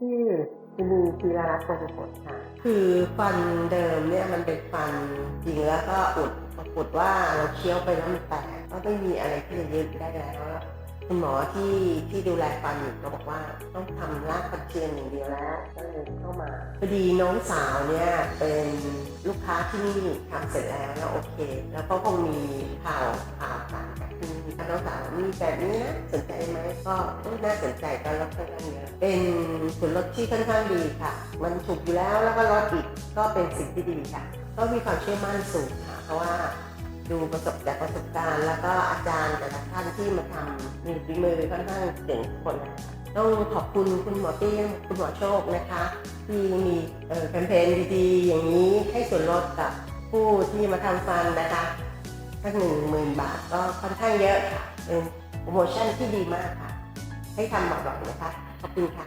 ชื่อคุณลีธีรรัตน์วงศ์ผลค่ะ คือฟันเดิมเนี่ยมันเป็นฟันจริงแล้วก็อุดปรากฏว่าเราเคี้ยวไปแล้วมันแตกก็ไม่มีอะไรที่จะยึดได้แล้วคุณหมอที่ที่ดูแลฟันอยู่ก็บอกว่าต้องทำรากฟันเทียมอย่างเดียวแล้วก็เลยเข้ามาพอดีน้องสาวเนี่ยเป็นลูกค้าที่นี่ทำเสร็จแล้วแล้วโอเค แล้วก็คงมีข่าว น้องสาวมีแบบนี้นะสนใจไหมก็น่าสนใจก็ลดค่อนข้างเยอะเป็นส่วนลดที่ค่อนข้างดีค่ะ มันถูกอยู่แล้วแล้วก็ลดอีกก็เป็นสิ่งที่ดีค่ะ ก็มีความเชื่อมั่นสูงค่ะ เพราะว่าดูประสบจากประสบการณ์ แล้วก็อาจารย์แต่ละท่านที่มาทำมีฝีมือค่อนข้างเก่งทุกคนนะคะต้องขอบคุณคุณหมอเตี้ยคุณหมอโชคนะคะ ที่มีแคมเปญดีๆ อย่างนี้ให้ส่วนลดกับผู้ที่มาทำฟันนะคะ ทั้งหนึ่งหมื่นบาทก็ค่อนข้างเยอะค่ะ เป็นโปรโมชั่นที่ดีมากค่ะ ให้ทำบ่อยๆนะคะ ขอบคุณค่ะ